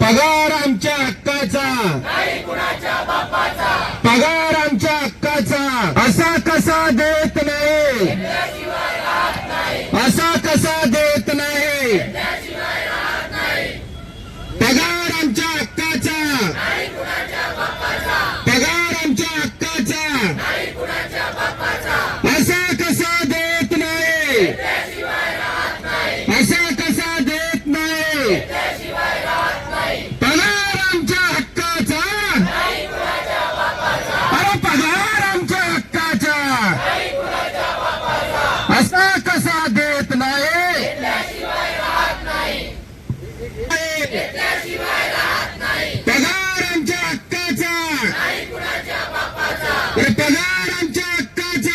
पगार आमच्या हक्काचा. पगार आमच्या हक्काचा. असा कसा देत नाही? असा कसा देत पगार आमच्या हक्काचा. अरे पगार आमच्या हक्काचा.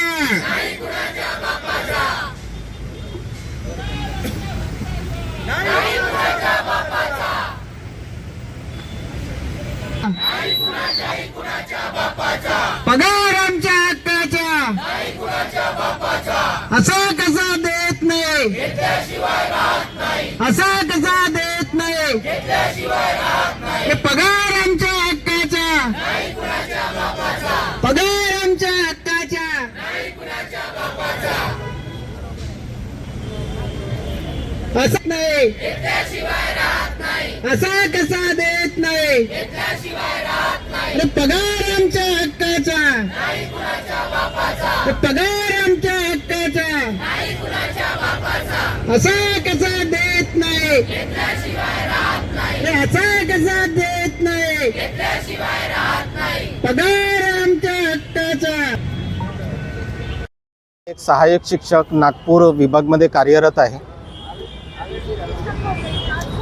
पगार आमच्या हक्काचा. असा कसा देत नाही? असा कसा देत नाही. हे पगार आमच्या हक्काचा. पगार आमच्या हक्काचा. असं नाही. असा कसा देत नाही. अरे पगार आमच्या हक्काचा. पगार आमच्या हक्काचा. असा कसा देत नाही कसा देत नाही? पगार आमच्या हक्काचा. एक सहाय्यक शिक्षक नागपूर विभागमध्ये कार्यरत आहे.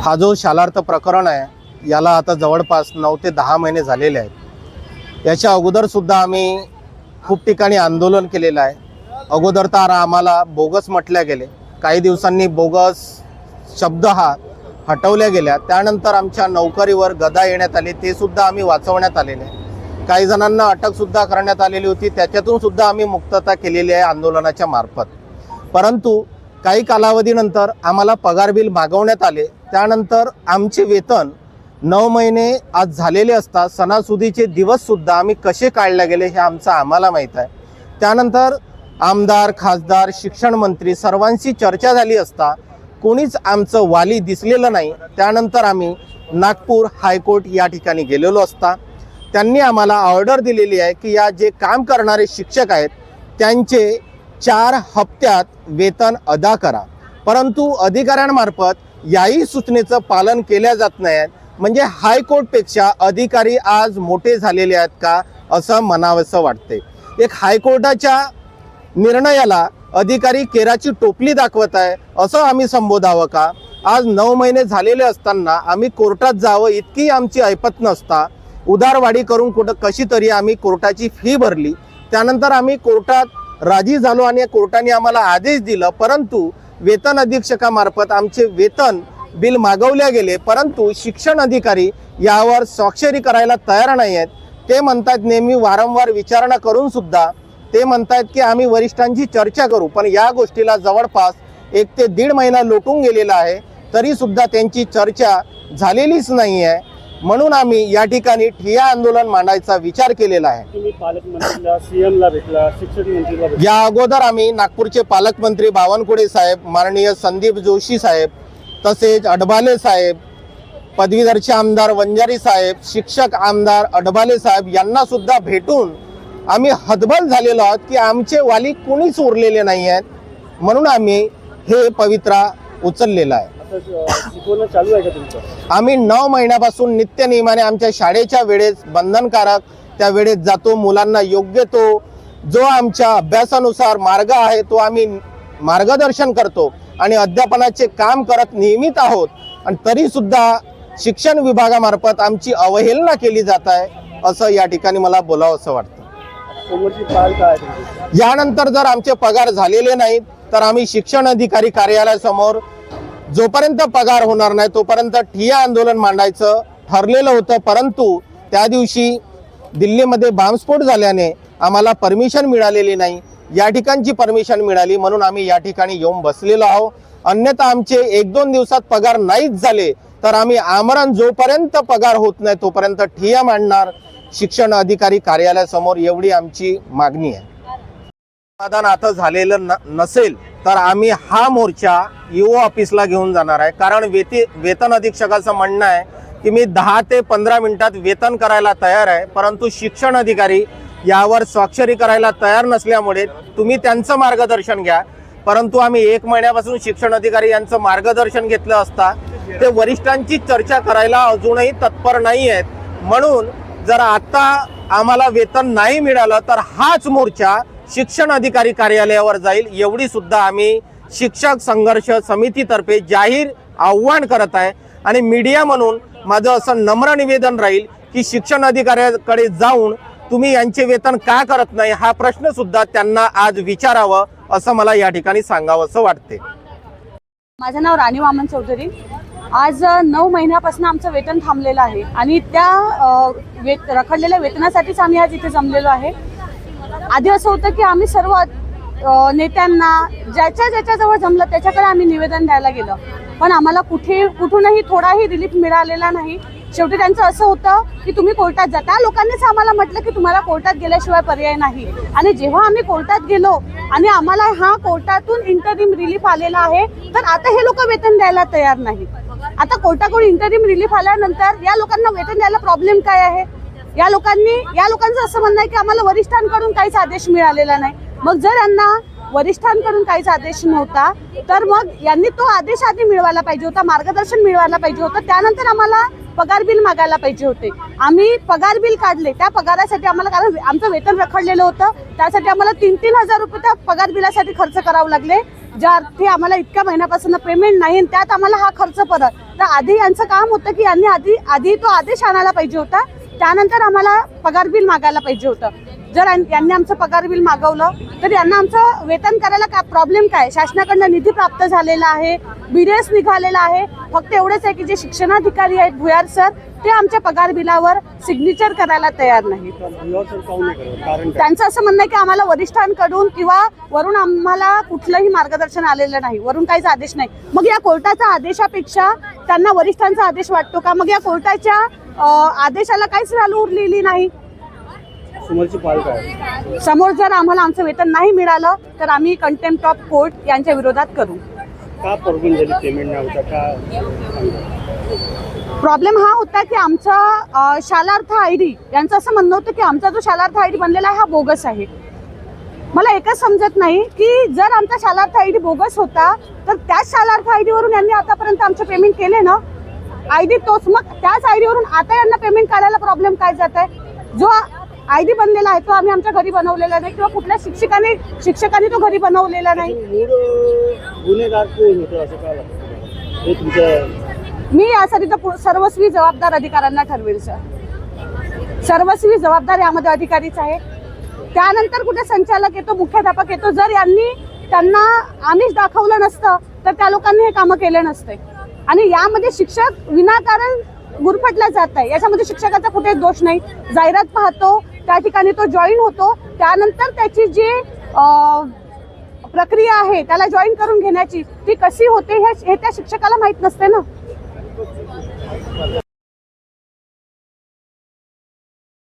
हा जो शालार्थ प्रकरण आहे याला आता जवळपास नऊ ते दहा महिने झालेले आहेत. याच्या अगोदरसुद्धा आम्ही खूप ठिकाणी आंदोलन केलेलं आहे. अगोदर तर आम्हाला बोगस म्हटल्या गेले. काही दिवसांनी बोगस शब्द हा हटवल्या गेल्या. त्यानंतर आमच्या नोकरीवर गदा येण्यात आली. ते सुद्धा आम्ही वाचवण्यात आलेले. आहे काही जणांना अटकसुद्धा करण्यात आलेली होती. त्याच्यातून सुद्धा आम्ही मुक्तता केलेली आहे आंदोलनाच्या मार्फत. परंतु काही कालावधीनंतर आम्हाला पगार बिल मागवण्यात आले. त्यानंतर आमचे वेतन नऊ महिने आज झालेले असतात सणासुदीचे दिवससुद्धा आम्ही कसे काढले गेले हे आमचं आम्हाला माहीत आहे. त्यानंतर आमदार खासदार शिक्षण मंत्री सर्वांशी चर्चा झाली असता कोणीच आमचं वाली दिसलेलं नाही. त्यानंतर आम्ही नागपूर हायकोर्ट या ठिकाणी गेलेलो असता. त्यांनी आम्हाला ऑर्डर दिलेली आहे की या जे काम करणारे शिक्षक आहेत त्यांचे चार हप्त्यात वेतन अदा करा. परंतु अधिकाऱ्यांमार्फत याही सूचनेचं पालन केल्या जात नाही. म्हणजे हायकोर्टपेक्षा अधिकारी आज मोठे झालेले आहेत का असं म्हणावंसं वाटते एक हायकोर्टाच्या निर्णयाला अधिकारी केराची टोपली दाखवत आहे असं आम्ही संबोधावं का? आज नऊ महिने झालेले असताना आम्ही कोर्टात जावं इतकी आमची ऐपत नसता. उदारवाढी करून कुठं कशी तरी आम्ही कोर्टाची फी भरली. त्यानंतर आम्ही कोर्टात राजी झालो आणि कोर्टाने आम्हाला आदेश दिला परंतु वेतन अधीक्षकामार्फत आमचे वेतन बिल मागवल्या गेले परंतु शिक्षण अधिकारी यावर स्वाक्षरी करायला तयार नाही आहेत ते म्हणतात नेहमी वारंवार विचारणा करून सुद्धा ते म्हणतात की आम्ही वरिष्ठांची चर्चा करू पण या गोष्टीला जवळपास एक ते दीड महिना लोटून गेलेला आहे तरी सुद्धा त्यांची चर्चा झालेलीच नाही आहे म्हणून आम्ही या ठिकाणी ठिय्या आंदोलन मांडायचा विचार केलेला आहे. या अगोदर आम्ही नागपूरचे पालकमंत्री बावनकुळे साहेब माननीय संदीप जोशी साहेब तसेच अडबाले साहेब पदवीधरचे आमदार वंजारी साहेब शिक्षक आमदार अडबाले साहेब यांना सुद्धा भेटून आम्ही हतबल झालेलो आहोत की आमचे वाली कोणीच उरलेले नाही आहेत. म्हणून आम्ही हे पवित्रा उचललेलं आहे. आम्ही नऊ महिन्यापासून नित्य नियमाने आमच्या शाळेच्या वेळेस बंधनकारक त्या वेळेस जातो मुलांना योग्य तो जो आमच्या अभ्यासानुसार मार्ग आहे तो आम्ही मार्गदर्शन करतो आणि अध्यापनाचे काम करत नियमित आहोत. आणि तरी सुद्धा शिक्षण विभागामार्फत आमची अवहेलना केली जात आहे असं या ठिकाणी मला बोलावं असं वाटतं. यानंतर जर आमचे पगार झालेले नाहीत तर आम्ही शिक्षण अधिकारी कार्यालयासमोर जोपर्यंत पगार होणार नाही तोपर्यंत ठिया आंदोलन मांडायचं ठरलेलं होतं. परंतु त्या दिवशी दिल्लीमध्ये बॉम्बस्फोट झाल्याने आम्हाला परमिशन मिळालेली नाही. या ठिकाणची परमिशन मिळाली म्हणून आम्ही या ठिकाणी येऊन बसलेलो आहोत. अन्यथा आमचे एक दोन दिवसात पगार नाहीच झाले तर आम्ही आमरण जोपर्यंत पगार होत नाही तोपर्यंत ठिया मांडणार. शिक्षण अधिकारी कार्यालयासमोर एवढी आमची मागणी आहे. समाधान आता झालेलं न नसेल तर आम्ही हा मोर्चा ईओ ऑफिसला घेऊन जाणार आहे. कारण वेती वेतन अधीक्षकाचं म्हणणं आहे की मी दहा ते पंधरा मिनिटात वेतन करायला तयार आहे परंतु शिक्षण अधिकारी यावर स्वाक्षरी करायला तयार नसल्यामुळे तुम्ही त्यांचं मार्गदर्शन घ्या. परंतु आम्ही एक महिन्यापासून शिक्षण अधिकारी यांचं मार्गदर्शन घेतलं असता ते वरिष्ठांची चर्चा करायला अजूनही तत्पर नाही आहेत म्हणून जर आता आम्हाला वेतन नाही मिळालं तर हाच मोर्चा शिक्षण अधिकारी कार्यालयावर जाईल. एवढी सुद्धा आम्ही शिक्षक संघर्ष समितीतर्फे जाहीर आव्हान करत आहे. आणि मीडिया म्हणून माझं असं नम्र निवेदन राहील की शिक्षण अधिकाऱ्याकडे जाऊन तुम्ही यांचे वेतन का करत नाही हा प्रश्न सुद्धा त्यांना आज विचारावं असं मला या ठिकाणी सांगावं असं वाटते माझं नाव राणी वामन चौधरी. आज नऊ महिन्यापासून आमचं वेतन थांबलेलं आहे आणि त्या वेत रखडलेल्या वेतनासाठीच आम्ही आज इथे जमलेलो आहे. आधी असं होतं की आम्ही सर्व नेत्यांना ज्याच्या ज्याच्याजवळ जमलं त्याच्याकडे आम्ही निवेदन द्यायला गेलं. पण आम्हाला कुठे कुठूनही थोडाही रिलीफ मिळालेला नाही. शेवटी त्यांचं असं होतं की तुम्ही कोर्टात जा. त्या लोकांनीच आम्हाला म्हटलं की तुम्हाला कोर्टात गेल्याशिवाय पर्याय नाही. आणि जेव्हा आम्ही कोर्टात गेलो आणि आम्हाला हा कोर्टातून इंटरिम रिलीफ आलेला आहे तर आता हे लोक वेतन द्यायला तयार नाही. आता कोर्टाकडून इंटरिम रिलीफ आल्यानंतर या लोकांना वेतन द्यायला प्रॉब्लेम काय आहे? या लोकांनी या लोकांचं असं म्हणणं आहे की आम्हाला वरिष्ठांकडून काहीच आदेश मिळालेला नाही. मग जर यांना वरिष्ठांकडून काहीच आदेश नव्हता तर मग यांनी तो आदेश आधी मिळवायला पाहिजे होता मार्गदर्शन मिळवायला पाहिजे होतं. त्यानंतर आम्हाला पगार बिल मागायला पाहिजे होते. आम्ही पगार बिल काढले त्या पगारासाठी आम्हाला कारण आमचं वेतन रखडलेलं होतं. त्यासाठी आम्हाला तीन तीन हजार रुपये त्या पगार बिलासाठी खर्च करावे लागले. ज्या अर्थी आम्हाला इतक्या महिन्यापासून पेमेंट नाही त्यात आम्हाला हा खर्च परत. तर आधी यांचं काम होतं की यांनी आधी आधी तो आदेश आणायला पाहिजे होता. त्यानंतर आम्हाला पगार बिल मागायला पाहिजे होतं. जर यांनी आमचं पगार बिल मागवलं तर यांना आमचं वेतन करायला काय प्रॉब्लेम काय? शासनाकडनं निधी प्राप्त झालेला आहे बीडीएस निघालेला आहे. फक्त एवढंच आहे की जे शिक्षणाधिकारी आहेत भुयार सर ते आमच्या पगार बिलावर सिग्नेचर करायला तयार नाही त्यांचं असं म्हणणं आहे की आम्हाला वरिष्ठांकडून किंवा वरून आम्हाला कुठलंही मार्गदर्शन आलेलं नाही. वरून काहीच आदेश नाही. मग या कोर्टाच्या आदेशापेक्षा त्यांना वरिष्ठांचा आदेश वाटतो का? मग या कोर्टाच्या आदेशाला काहीच व्हॅल्यू उरलेली नाही. समोरची पाल काय समोर जर आम्हाला आमचं वेतन नाही मिळालं तर आम्ही कंटेम्प्ट ऑफ कोर्ट यांच्या विरोधात करू. का प्रॉब्लेम झाली पेमेंट नाही होता? का. प्रॉब्लेम हा होता की आमचा शालार्थ आय डी यांचं असं म्हणणं होतं की आमचा जो शालार्थ आय डी बनलेला आहे हा बोगस आहे. मला एकच समजत नाही की जर आमचा शालार्थ आय डी बोगस होता तर त्याच शालार्थ आय वरून यांनी आतापर्यंत आमचे पेमेंट केले ना? आय डी तोच मग त्याच आय वरून आता यांना पेमेंट काढायला प्रॉब्लेम काय जात आहे? जो आय डी बनलेला आहे तो आम्ही आमच्या घरी बनवलेला नाही किंवा कुठल्या शिक्षकाने शिक्षकाने तो घरी बनवलेला नाही. मी यासाठी तर सर्वस्वी जबाबदार अधिकाऱ्यांना ठरवेल सर सर्वस्वी जबाबदार यामध्ये अधिकारीच आहे. त्यानंतर कुठे संचालक येतो मुख्याध्यापक येतो जर यांनी त्यांना आमिष दाखवलं नसतं तर त्या लोकांनी हे कामं केले नसते. आणि यामध्ये शिक्षक विनाकारण गुरफटला जात आहे याच्यामध्ये शिक्षकाचा कुठेच दोष नाही. जाहिरात पाहतो त्या ठिकाणी तो जॉईन होतो. त्यानंतर त्याची जी प्रक्रिया आहे त्याला जॉईन करून घेण्याची ती कशी होते हे हे त्या शिक्षकाला माहीत नसते ना.